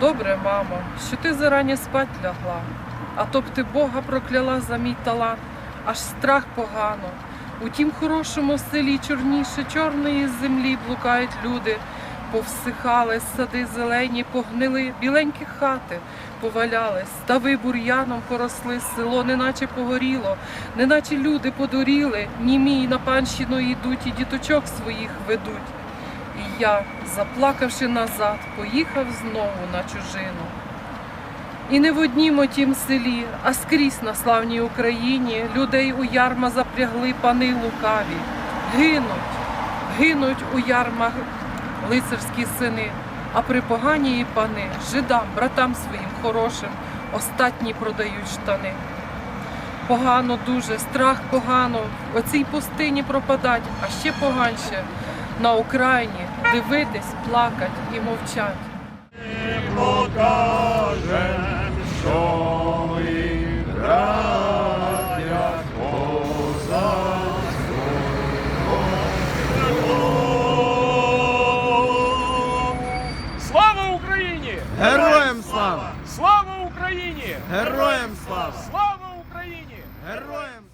Добре, мамо, що ти зарані спать лягла, а то б ти Бога прокляла за мій талант, аж страх погано. У тім хорошому селі чорніше чорної землі блукають люди, повсихали сади зелені, погнили, біленькі хати. Повалялись, стави бур'яном поросли, село неначе погоріло, неначе люди подуріли, німі на панщину йдуть і діточок своїх ведуть. І я, заплакавши назад, поїхав знову на чужину. І не в однім отім селі, а скрізь на славній Україні людей у ярма запрягли пани лукаві. Гинуть, гинуть у ярмах лицарські сини, а при погані пани жидам, братам своїм хорошим, остатні продають штани. Погано дуже, страх погано, оцій пустині пропадать, а ще поганше на Україні дивитись, плакать і мовчать. покажем, що ми браття козацького. Слава Україні! Героям слава! Слава Україні! Героям слава! Слава Україні! Героям